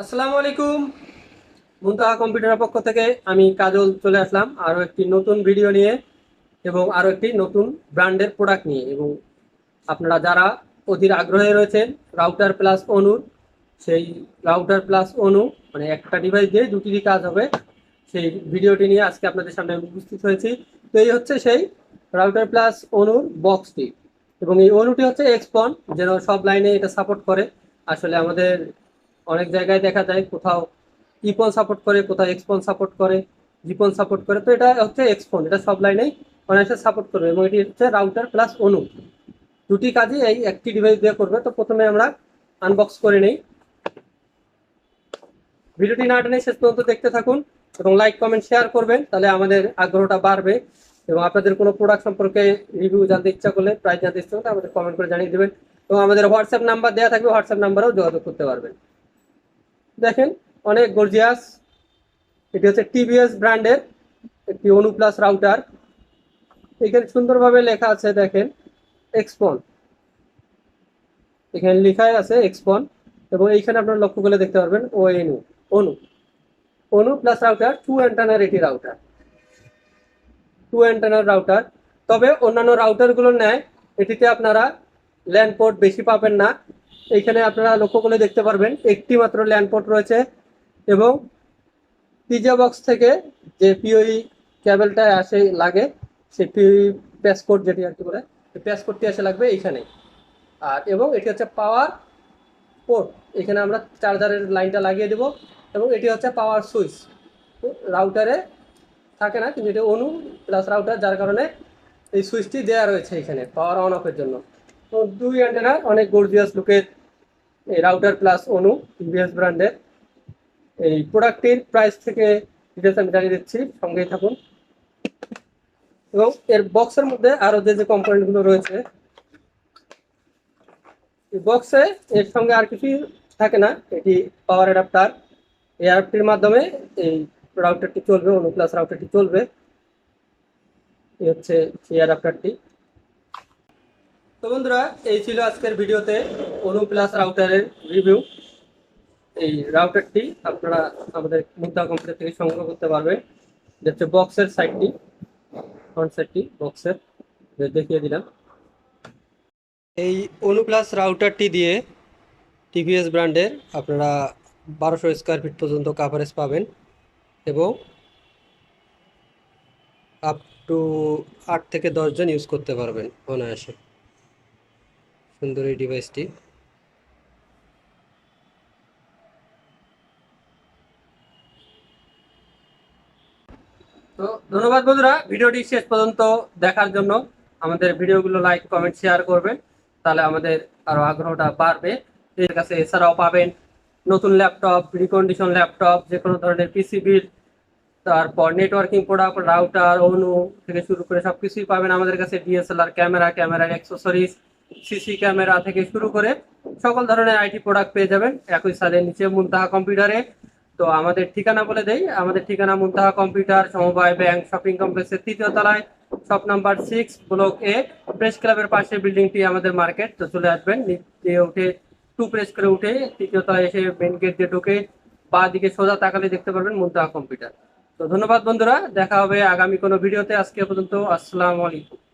আসসালামু আলাইকুম। মুন্তাহা কম্পিউটারের পক্ষ থেকে আমি কাজল চলে আসলাম আরও একটি নতুন ভিডিও নিয়ে এবং আরও একটি নতুন ব্র্যান্ডের প্রোডাক্ট নিয়ে। এবং আপনারা যারা অধীর আগ্রহে রয়েছেন, রাউটার প্লাস অনুর সেই রাউটার প্লাস অনু মানে একটা ডিভাইস দিয়ে দুটিরই কাজ হবে, সেই ভিডিওটি নিয়ে আজকে আপনাদের সামনে আমি উপস্থিত হয়েছি। তো এই হচ্ছে সেই রাউটার প্লাস অনুর বক্সটি। এবং এই অনুটি হচ্ছে এক্সপন যেন সব লাইনে এটা সাপোর্ট করে। আসলে আমাদের অনেক জায়গায় দেখা যায় কোথাও ইপন সাপোর্ট করে, কোথাও এক্সপন সাপোর্ট করে জিপন সাপোর্ট করে। তো এটা হচ্ছে এক্সপন এটা সব লাইনেই অনেকটা সাপোর্ট করবে এবং এটি হচ্ছে রাউটার প্লাস অনু দুটি কাজই এই একটি ডিভাইস দিয়ে করবে। তো প্রথমে আমরা আনবক্স করে নেই। ভিডিওটি না টেনে শেষ পর্যন্ত দেখতে থাকুন এবং লাইক কমেন্ট শেয়ার করবেন। তাহলে আমাদের আগ্রহটা বাড়বে এবং আপনাদের কোনো প্রোডাক্ট সম্পর্কে রিভিউ জানতে ইচ্ছা করলে প্রাইস জানতে ইচ্ছা করলে আমাদের কমেন্ট করে জানিয়ে দেবেন এবং আমাদের হোয়াটসঅ্যাপ নাম্বার দেওয়া থাকবে হোয়াটসঅ্যাপ নাম্বারেও যোগাযোগ করতে পারবেন। দেখেন, অনেক গর্জিয়াস এটি হচ্ছে টিভিএস ব্র্যান্ডের একটি অনু প্লাস রাউটার এখানে সুন্দরভাবে লেখা আছে, দেখেন এক্সপন এখানে লেখাই আছে এক্সপন এবং এইখানে আপনারা লক্ষ্য করলে দেখতে পারবেন ও এনু অনু অনু প্লাস রাউটার টু অ্যান্টানার এটি রাউটার টু অ্যান্টানার রাউটার তবে অন্যান্য রাউটারগুলোর ন্যায় এটিতে আপনারা ল্যান্ড পোর্ট বেশি পাবেন না। এইখানে আপনারা লক্ষ্য করলে দেখতে পারবেন, একটি মাত্র ল্যান্ড পোর্ট রয়েছে এবং পিজা বক্স থেকে যে পিওই ক্যাবেলটা আসে, লাগে, সেই পিওই প্যাসকোড যেটি আর কি বলে প্যাসকোডটি এসে লাগবে এইখানে আর এবং এটি হচ্ছে পাওয়ার পোর্ট, এখানে আমরা চার্জারের লাইনটা লাগিয়ে দেব এবং এটি হচ্ছে পাওয়ার সুইচ। রাউটারে থাকে না, কিন্তু এটি অনু প্লাস রাউটার, যার কারণে এই সুইচটি দেওয়া রয়েছে এখানে, পাওয়ার অন অফের জন্য। তো দুই অ্যান্টেনা, অনেক গর্জিয়াস লুকের রাউটার প্লাস অনু টিভিএস ব্র্যান্ডের এই প্রোডাক্টটির প্রাইস থেকে ডিটেলস আমি জানিয়ে দিচ্ছি, সঙ্গেই থাকুন। এবং এর বক্সের মধ্যে আরও যে যে কম্পোনেন্টগুলো রয়েছে, এই বক্সে এর সঙ্গে আর কিছুই থাকে না। এটি পাওয়ার অ্যাডাপ্টার এই অ্যাডাপ্টারের মাধ্যমে এই রাউটারটি চলবে অনু প্লাস রাউটারটি চলবে। এই হচ্ছে সেই অ্যাডাপ্টারটি তো বন্ধুরা, এই ছিল আজকের ভিডিওতে অনু প্লাস রাউটারের রিভিউ এই রাউটারটি আপনারা আমাদের মুদ্রা কম্পিউটার থেকে সংগ্রহ করতে পারবেন এটা হচ্ছে বক্সের সাইডটি ফ্রন্ট সাইডটি বক্সের দেখিয়ে দিলাম। এই অনু প্লাস রাউটারটি দিয়ে টিভিএস ব্র্যান্ডের আপনারা বারোশো স্কোয়ার ফিট পর্যন্ত কাভারেজ পাবেন এবং আপ টু আট থেকে দশজন ইউজ করতে পারবেন অনায়াসে। সুন্দর এই ডিভাইসটি তো ধন্যবাদ বন্ধুরা, ভিডিওটি শেষ পর্যন্ত দেখার জন্য। আমাদের ভিডিওগুলো লাইক কমেন্ট শেয়ার করবেন, তাহলে আমাদের আরও আগ্রহটা বাড়বে। এর কাছে এছাড়াও পাবেন নতুন ল্যাপটপ রিকন্ডিশন ল্যাপটপ যে কোনো ধরনের পিসিবির তারপর নেটওয়ার্কিং প্রোডাক্ট রাউটার অনু থেকে শুরু করে সব কিছুই পাবেন আমাদের কাছে। ডিএসএলআর ক্যামেরা ক্যামেরার অ্যাক্সেসরিজ সিসি ক্যামেরা থেকে শুরু করে সকল ধরনের আইটি প্রোডাক্ট পেয়ে যাবেন। একই সালের নিচে মুনতাহা কম্পিউটারে তো আমাদের ঠিকানা বলে দেই। আমাদের ঠিকানা মুনতাহা কম্পিউটার, সমবায় ব্যাংক, শপিং কমপ্লেক্সের তৃতীয় তলায়, shop number six block A press ক্লাবের পাশে বিল্ডিংটি আমাদের মার্কেট। তো চলে আসবেন উঠে টু প্রেস করে উঠে তৃতীয় তলায় এসে মেন গেট দিয়ে ঢুকে বা দিকে সোজা তাকালে দেখতে পারবেন মুনতাহা কম্পিউটার। তো ধন্যবাদ বন্ধুরা, দেখা হবে আগামী কোনো ভিডিওতে। আজকে পর্যন্ত, আসসালামু আলাইকুম।